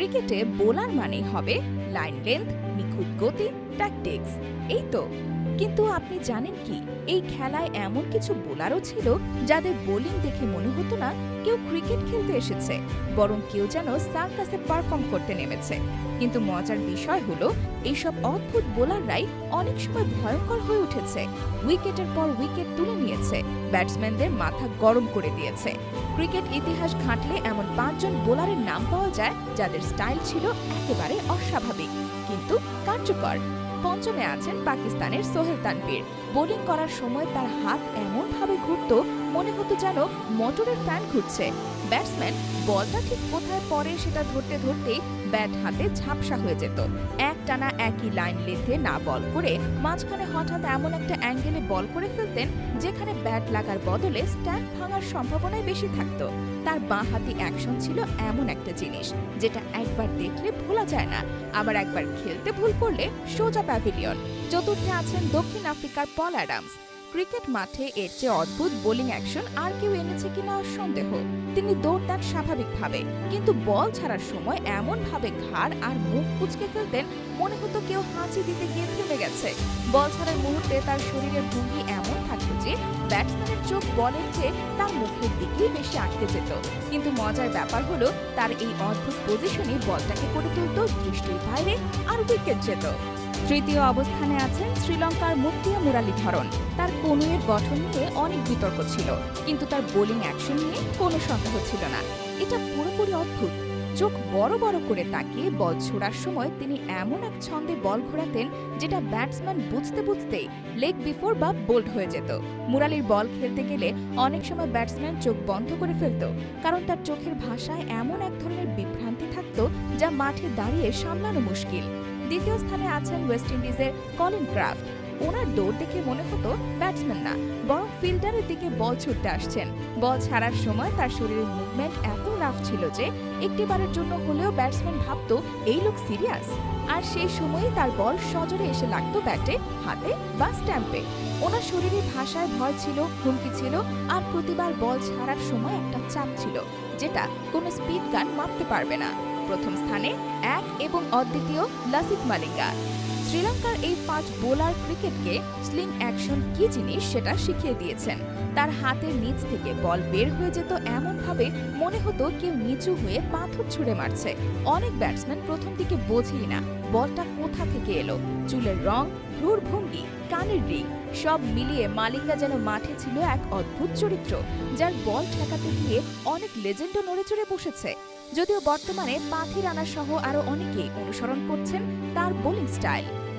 ক্রিকেটে বোলার মানেই হবে লাইন লেন্থ নিখুঁত গতি ট্যাকটিক্স এই তো। কিন্তু আপনি জানেন কি, এই খেলায় এমন কিছু বোলারও ছিল যাদের বোলিং দেখে মনে হতো না কেউ ক্রিকেট খেলতে এসেছে, বরং কেউ যেন সার্কাসে পারফর্ম করতে নেমেছে। কিন্তু মজার বিষয় হলো, এইসব অদ্ভুত বোলাররাই অনেক সময় ভয়ঙ্কর হয়ে উঠেছে, উইকেটের পর উইকেট তুলে নিয়েছে, ব্যাটসম্যানদের মাথা গরম করে দিয়েছে। ক্রিকেট ইতিহাস ঘাঁটলে এমন পাঁচজন বোলারের নাম পাওয়া যায় যাদের স্টাইল ছিল একেবারে অস্বাভাবিক, কিন্তু কার্যকর। পঞ্চমে আছেন পাকিস্তানের সোহেল তানভীর। বোলিং করার সময় তার হাত এমনভাবে ঘুরতো মনে হতো যেন মোটরের ফ্যান ঘুরছে। ব্যাটসম্যান বলটা ঠিক কোথায় পড়ে সেটা ধরতে ধরতেই ব্যাট হাতে ঝাপসা হয়ে যেত। এক টানা একই লাইন লেন্থে না বল করে মাঝখানে হঠাৎ এমন একটা অ্যাঙ্গেলে বল করে ফেলতেন যেখানে ব্যাট লাগার বদলে স্ট্যাম্প ভাঙার সম্ভাবনাই বেশি থাকতো। তার বাঁ হাতি অ্যাকশন ছিল এমন একটা জিনিস যেটা একবার দেখলে ভোলা যায় না। আবার একবার খেলতে ভুল করলে সোজা প্যাভিলিয়ন। চতুর্থে আছেন দক্ষিণ আফ্রিকার পল অ্যাডামস। ক্রিকেট মাঠে এর চেয়ে অদ্ভুত বোলিং অ্যাকশন আর কেউ এনেছে কিনা সন্দেহ। তিনি দৌড় দেন স্বাভাবিকভাবে, কিন্তু বল ছাড়ার সময় এমন ভাবে ঘাড় আর মুখ কুচকে ফেলতেন মনে হতো কেউ হাঁচি দিতে গিয়ে থেমে গেছে। বল ছাড়ার মুহূর্তে তার শরীরের ভঙ্গি এমন থাকতো যে, ব্যাটসম্যানের চোখ বলের চেয়ে তার মুখের দিকেই বেশি আটকে যেত। কিন্তু মজার ব্যাপার হলো, তার এই অদ্ভুত পজিশনে বলটাকে করে তুলত দৃষ্টির বাইরে আর উইকেট যেত। তৃতীয় অবস্থানে আছেন শ্রীলঙ্কার মুক্তিয়া মুরালীধরন তার কনুয়ের গঠন নিয়ে অনেক বিতর্ক ছিল, কিন্তু তার বোলিং অ্যাকশন নিয়ে কোনো সন্দেহ ছিল না। এটা পুরোপুরি অদ্ভুত। চোখ বড় বড় করে তাকিয়ে বল ছোড়ার সময় তিনি এমন এক ছন্দে বল ঘোরাতেন যেটা ব্যাটসম্যান বুঝতে বুঝতেই লেগ বিফোর বা বোল্ড হয়ে যেত। মুরালির বল খেলতে গেলে অনেক সময় ব্যাটসম্যান চোখ বন্ধ করে ফেলত, কারণ তার চোখের ভাষায় এমন এক ধরনের বিভ্রান্তি থাকতো যা মাঠে দাঁড়িয়ে সামলানো মুশকিল। দ্বিতীয় স্থানে আছেন ওয়েস্ট ইন্ডিজের কলিন ক্রাফট। ওনার দৌড় দেখে মনে হতো ব্যাটসম্যান না, বরং ফিল্ডারের দিকে বল ছুটতে আসছেন। বল ছাড়ার সময় তার শরীরের মুভমেন্ট এত রাফ ছিল যে একটিবারের জন্য হলেও ব্যাটসম্যান ভাবত, এই লোক সিরিয়াস। আর সেই সময়ই তার বল সজোরে এসে লাগতো ব্যাটে, হাতে বা স্ট্যাম্পে। ওনার শরীরে ভাষায় ভয় ছিল, হুমকি ছিল, আর প্রতিবার বল ছাড়ার সময় একটা চাপ ছিল, যেটা কোনো স্পিড গান মাপতে পারবে না। প্রথম স্থানে এক এবং অদ্বিতীয় লাসিত মালিঙ্গা শ্রীলঙ্কার এই পাঁচ বোলার ক্রিকেটকে স্লিং অ্যাকশন কি জিনিস সেটা শিখিয়ে দিয়েছেন। তার হাতের নিচ থেকে বল বের হয়ে যেত এমনভাবে মনে হতো কেউ নিচু হয়ে পাথর ছুঁড়ে মারছে। অনেক ব্যাটসম্যান প্রথম দিকে বোঝেই না বলটা কোথা থেকে এলো। চুলের রং, ভ্রুর ভঙ্গি, কানের রিং, সব মিলিয়ে মালিঙ্গা যেন মাঠে ছিল এক অদ্ভুত চরিত্র, যার বল ঠেকাতে গিয়ে অনেক লেজেন্ডও নড়ে চড়ে বসেছে। যদিও বর্তমানে পাথি রানা সহ আরও অনেকেই অনুসরণ করছেন তার বোলিং স্টাইল।